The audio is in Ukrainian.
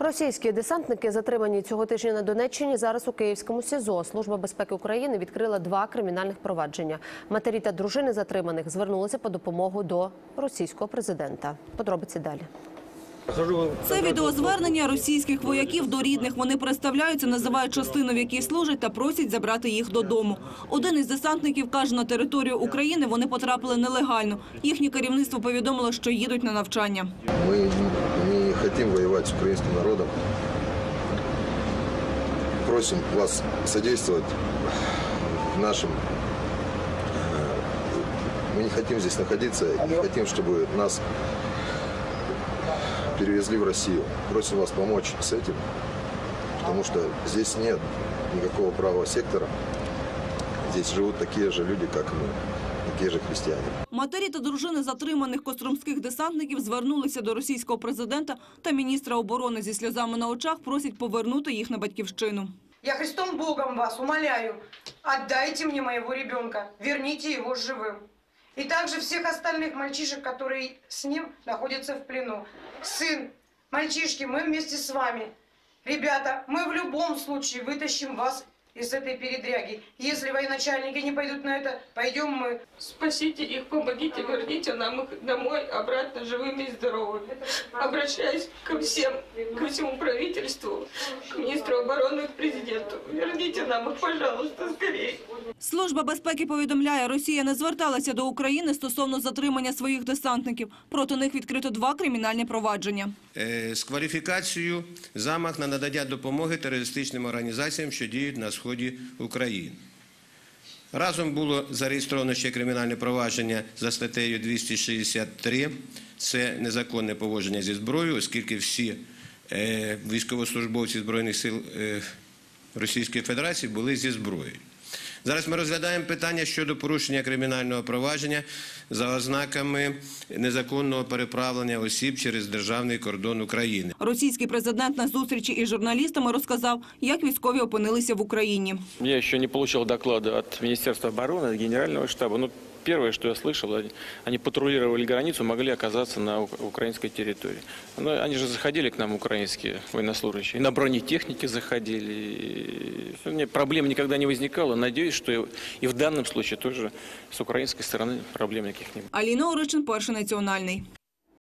Російські десантники, затримані цього тижня на Донеччині, зараз у Київському СІЗО. Служба безпеки України відкрила два кримінальних провадження. Матері та дружини затриманих звернулися по допомогу до російського президента. Подробиці далі. Це відеозвернення російських вояків до рідних. Вони представляються, називають частину, в якій служать, та просять забрати їх додому. Один із десантників каже, на територію України вони потрапили нелегально. Їхнє керівництво повідомило, що їдуть на навчання. Мы не- не хотим воевать с украинским народом. Просим вас содействовать в нашем... э, Мы не хотим здесь находиться и не хотим, чтобы нас перевезли в Россию. Просим вас помочь с этим, потому что здесь нет никакого правого сектора. Здесь живут такие же люди, как и мы, такие же христиане. Матері та дружини затриманих костромських десантників звернулися до російського президента та міністра оборони зі сльозами на очах. Просять повернути їх на батьківщину. Я Христом Богом вас умоляю, отдайте мне моего ребенка, верните его живым. И также всех остальных мальчишек, которые с ним находятся в плену. Сын, мальчишки, мы вместе с вами. Ребята, мы в любом случае вытащим вас из этой передряги. Если военачальники не пойдут на это, пойдем мы. Спасите их, помогите, верните нам их домой обратно живыми и здоровыми. Обращаюсь ко всем, ко всему правительству, к министру обороны, к президенту. Верните нам пожалуйста, скорее. Служба безпеки повідомляє, Росія не зверталася до України стосовно затримання своїх десантників. Проти них відкрито два кримінальні провадження. е, з кваліфікацією замах на надання допомоги терористичним організаціям, що діють на сході України. Разом було зареєстровано ще кримінальне провадження за статтею 263. Це незаконне поводження зі зброєю, оскільки всі е, військовослужбовці Збройних сил е, Російської Федерації були зі зброєю. Зараз ми розглядаємо питання щодо порушення кримінального провадження за ознаками незаконного переправлення осіб через державний кордон України. Російський президент на зустрічі із журналістами розказав, як військові опинилися в Україні. Я еще не получил доклада от Министерства обороны, от Генерального штаба. Ну, первое, что я слышал, они- они патрулировали границу, могли оказаться на ук- украинской территории. Но они же заходили к нам, украинские военнослужащие, и на бронетехнике заходили. И проблем никогда не возникало. Надеюсь, что и- в данном случае тоже с украинской стороны проблем никаких не. Аліна Оричин, перший національний.